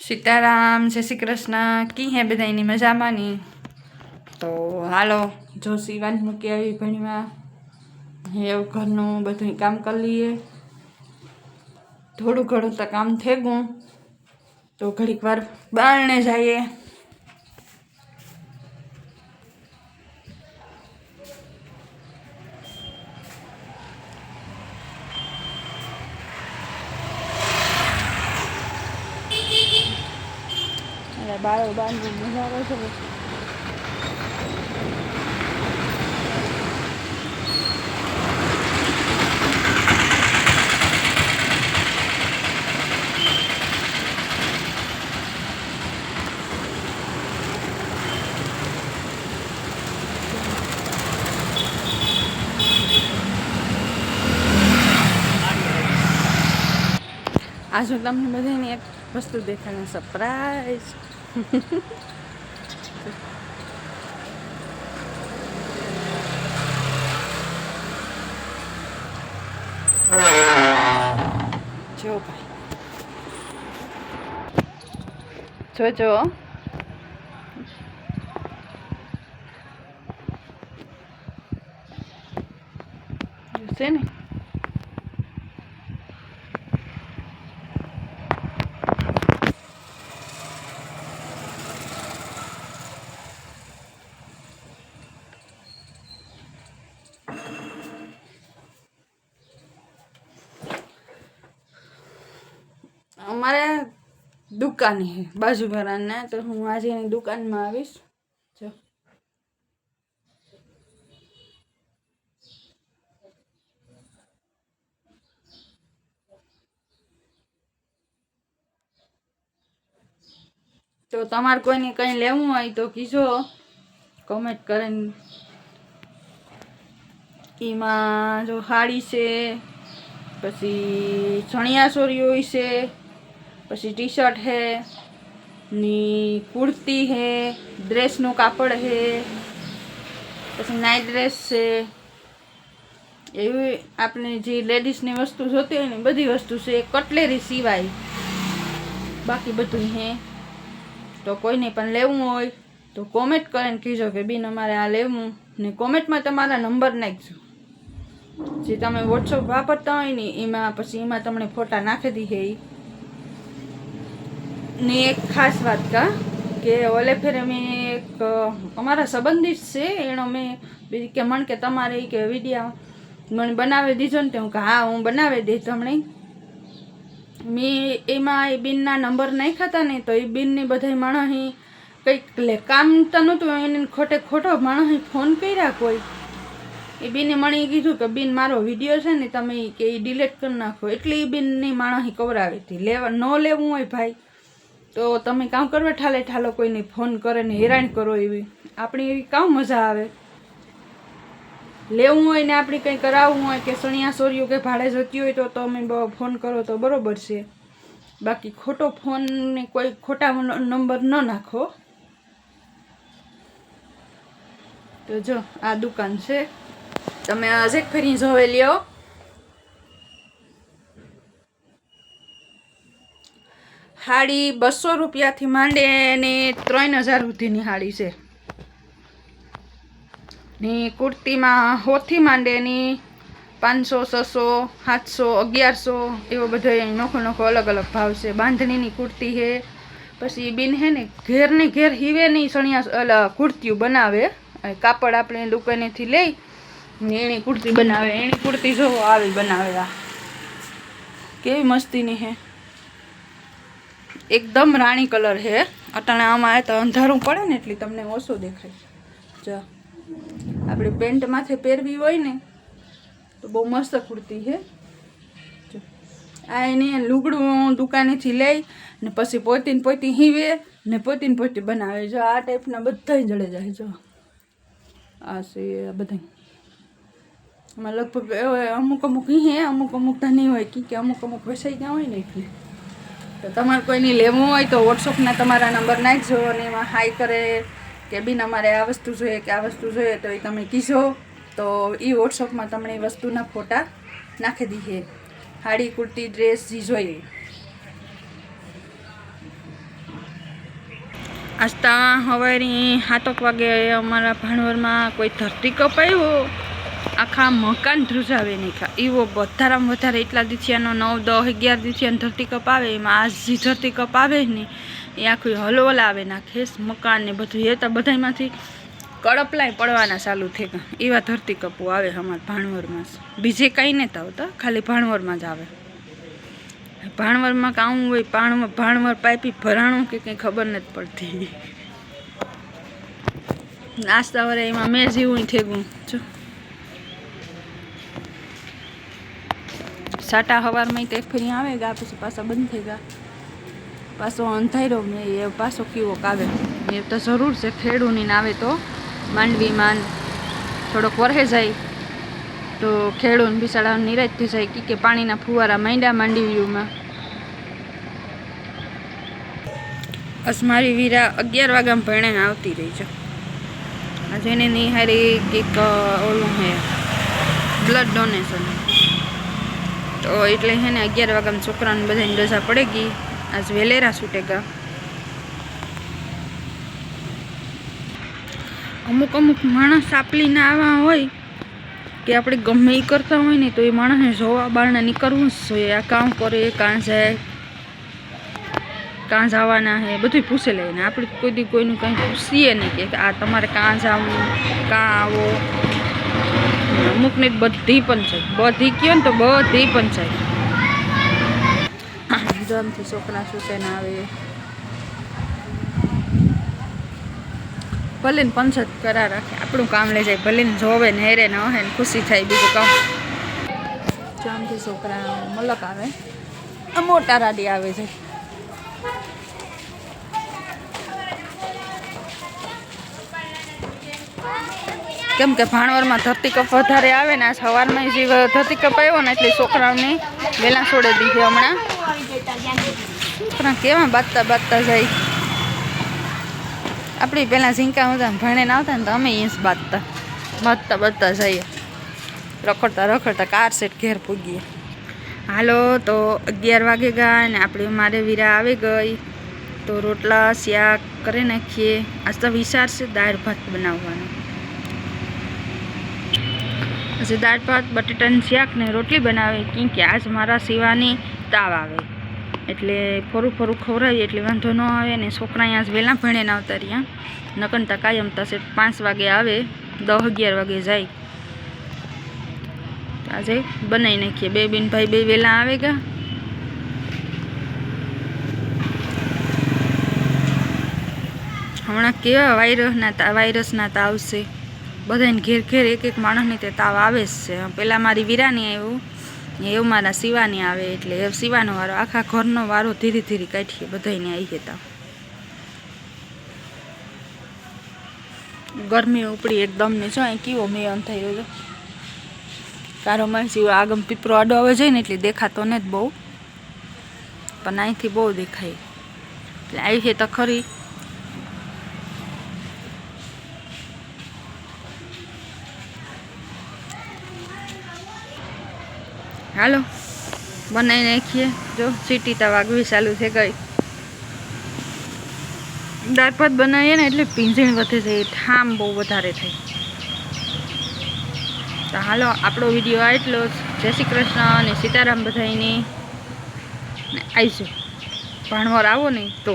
સીતારામ, જય શ્રી કૃષ્ણ. કી હે બધાની મજામાં ની તો હાલો, જો સીવાન મૂકી આવી ભણીમાં એવું ઘરનું બધું કામ કરી લઈએ. થોડું ઘણું તો કામ થઈ ગયું તો ઘડીક વાર બારણે જઈએ. અને બાળો બાંધવું મજા આવે છે ને. આજ હું તમને બધાને એક વસ્તુ દેખાડે સરપ્રાઈઝ જો ભાઈ જોજો જોશે ને અમારે દુકાન બાજુ ઘરાના તો હું આજે એની દુકાનમાં આવીશ. તો તમારે કોઈને કંઈ લેવું હોય તો કીજો કોમેન્ટ કરીને. એમાં જો સાડી છે, પછી ચણિયા ચોરી હોય છે પછી ટી શર્ટ છે ની કુર્તી છે ડ્રેસનું કાપડ છે પછી નાઇટ ડ્રેસ છે એવી આપણે જે લેડીઝની વસ્તુ જોતી હોય ને બધી વસ્તુ છે. કટલેરી સિવાય બાકી બધું હે. તો કોઈને પણ લેવું હોય, તો કોમેન્ટ કરીને કહેજો કે, બેન, અમારે આ લેવું ને કોમેન્ટમાં તમારા નંબર નાખજો. જે તમે વોટ્સઅપ વાપરતા હોય ને, એમાં પછી એમાં તમને ફોટા નાખી દીધે ઈ. ને એક ખાસ વાત કા, કે ઓલે ફેરે મેં એક, અમારા સંબંધિત છે એનો મેં બીજી કે મણ કે તમારે કે વિડીયા મને બનાવી દીધો ને તો હું કે, હા, હું બનાવી દઈશ તમને મેં એમાં એ બિનના નંબર નાખ્યા હતા ને તો એ બિનની બધા માણસી કંઈક લે કામ તો નહોતું, એને ખોટે ખોટો માણસે ફોન કર્યા કોઈ. એ બેને મને કીધું કે, બેન, મારો વીડિયો છે ને તમે કે એ ડિલેટ કરી નાખો. એટલે એ બેનની માણસી કવરાવી હતી. લેવા, ન લેવું હોય ભાઈ. તો તમે કામ કરવા ઠાલે ઠાલો કોઈને ફોન કરે ને હેરાન કરો એવી. આપણી એવી કામ મજા આવે. લેવું હોય ને આપણે કંઈ કરાવવું હોય કે સણિયા સોરીઓ કે ભાડે જતી હોય તો તમે ફોન કરો તો બરોબર છે. બાકી ખોટો ફોન ને કોઈ ખોટા નંબર ન નાખો. તો જો, આ દુકાન છે. તમે આજે ફરી જોવે લ્યો હાડી બસો રૂપિયાથી માંડે ને ત્રણ હજાર સુધીની હાડી છે. ને કુર્તીમાં હોથી માંડેની પાંચસો, છસો, સાતસો, અગિયારસો એવો બધો નોખો નોખો અલગ અલગ ભાવ છે. બાંધણીની કુર્તી છે, પછી બિન હે ને ઘેરની ઘેર હીવેની સણિયા અલા કુર્તીઓ બનાવે. કાપડ આપણે દુકાનેથી લઈ ને એની કુર્તી બનાવે. એની કુર્તી જોવો આવી બનાવે આ કેવી મસ્તીની હે એકદમ રાણી કલર હે અટાણે આમાં તો અંધારું પડે ને એટલે તમને ઓછું દેખાય. જો, આપણે પેન્ટ માથે પહેરવી હોય ને, તો બહુ મસ્ત કુર્તી છે. જો, આ એને લુગડું દુકાનેથી લઈ ને પછી પોતીને પોતી હીવે ને પોતીને પોતી બનાવે. જો, આ ટાઈપના બધા જડે જાય. જો, આ છે બધા એમાં લગભગ અમુક અમુક હી અમુક અમુક તો નહીં હોય, કે અમુક અમુક વેસાઈ ગયા હોય ને એટલે. તો તમારે કોઈને લેવું હોય તો વોટ્સઅપના તમારા નંબર નાખજો અને એમાં હાઈ કરે કે બિન અમારે આ વસ્તુ જોઈએ કે આ વસ્તુ જોઈએ તો એ તમે કીધો તો એ વોટ્સઅપમાં તમને એ વસ્તુના ફોટા નાખી દઈએ. સાડી કુર્તી ડ્રેસ જે જોઈએ. આજતા સવારે સાતક વાગે અમારા ભાણવરમાં કોઈ ધરતી કપાયો આખા મકાન ધ્રુજાવે નહીં ખા એવો વધારામાં વધારે એટલા દીથિયાનો નવ દસ અગિયાર દીથિયાનો ધરતી કપ આવે એમાં આ જે ધરતી કપ આવે ને, એ આખું હલવલ આવે નાખે. મકાન ને બધું એ તો બધામાંથી કડપલાય પડવાના ચાલુ થઈ ગયા. એવા ધરતી કપો આવે અમારા ભાણવરમાં બીજે કંઈ નથી આવતા ખાલી ભાણવરમાં જ આવે. ભાણવરમાં કામ હોય ભાણવર ભાણવર પાઇપી ભરાણું કે કંઈ ખબર નથી પડતી. નાસ્તા વરે એમાં મેં જેવું થેગું. જો. સાટા હવારમાં એક ફરી આવે ગયા પછી પાછા બંધ થઈ ગયા પાછો અંધારો એ પાછો કેવોક આવે એ તો જરૂર છે, ખેડૂની આવે તો માંડવીમાં થોડોક વરહે જાય. તો ખેડૂન બિસાડા નિરાજ થઈ જાય કે પાણીના ફુવારા માંડ્યા માંડવીઓમાં. બસ મારી વીરા અગિયાર વાગ્યામાં ભણે આવતી રહી છે. આજે એને નિહારી કંઈક ઓલું હે બ્લડ ડોનેશન તો એટલે હે ને અગિયાર વાગ્યામાં છોકરાને બધાને રજા પડે ગઈ. આજ વેલેરા છૂટેગા અમુક અમુક માણસ સાપલીને આવા હોય કે આપણે ગમે એ કરતા હોય ને તો એ માણસને જોવા બારણે નીકળવું જ જોઈએ. આ કામ કરે, કાં જાય, કાં જવાના હે બધું પૂછે લે ને. આપણે કોઈ દી કોઈનું કંઈ પૂછીએ નહીં કે આ તમારે કાં જવું, કાં આવો. અમુકને બધી પંચાયત. બધી કયો ને તો બધી પંચાયત. જમથી છોકરા સુસેન આવે. ભલે ને પંચાયત કરા રાખે. આપણું કામ લઈ જાય. ભલે ને જોવે ને હેરે ને હે ને ખુશી થાય બીજું કામ. જામથી છોકરા મલક આવે. મોટા રાડી આવે છે. કેમ કે ભાણવરમાં ધરતી કપ વધારે આવે ને આ સવારમાં જે ધરતી કપ આવ્યો ને એટલે છોકરાઓને વહેલા છોડી દીધી હમણાં. છોકરા કેવા બાજતા બાજતા જાય. આપણી પહેલાં ઝીંકા હતા ભણે ના આવતા ને તો અમે જ બાજતા. બાંધતા બાતતા જઈએ. રખડતા રખડતા કાર સેટ ઘેર પૂગીએ. હાલો તો અગિયાર વાગે ગયા ને આપણે મારે વીરા આવી ગઈ. તો રોટલા, શાક કરી નાખીએ. આજ તો વિચાર છે, દાળ ભાત બનાવવાનો. પછી દાળ ભાત, બટેટાનું શાક રોટલી બનાવે. કેમ કે આજ મારા સિવાની તાવ આવે. એટલે ફરું ફરું ખવડાવીએ, એટલે વાંધો ન આવે ને છોકરા અહીંયા જ વહેલા ના આવતા રહ્યા. નકનતા કાયમ થશે પાંચ વાગે આવે દસ અગિયાર વાગે જાય. આજે બનાવી નાખીએ. બે બેન ભાઈ બે વહેલા આવે ગયા હમણાં કેવા વાયરસના વાયરસના તાવ છે. બધાને ઘેર ઘેર એક એક માણસને તે તાવ આવે જ છે. પહેલાં મારી વીરાની આવ્યું એવું મારા શિવાની આવે એટલે એ શિવાનો વારો, આખા ઘરનો વારો ધીરે ધીરે કાઢીએ બધાને આવી તાવ. ગરમી ઉપડી એકદમ ને જો અહીં કેવો મેયન થયો ગયો કારો માં સિવાય આગમ પીપરો આડો આવે જાય ને એટલે દેખાતો ને જ બહુ. પણ અહીંથી બહુ દેખાય. એટલે આવી છે તો ખરી હાલો બનાવી નાખીએ. જો, સીટી તો વાગવી ચાલુ થઈ ગઈ. દાળ બનાવીએ ને એટલે પીંજણ વધે છે ઠામ બહુ વધારે થાય તો હાલો, આપણો વીડિયો એટલો જ. જય શ્રી કૃષ્ણ અને સીતારામ બધાની આવીશું ભણવાર આવો ને તો.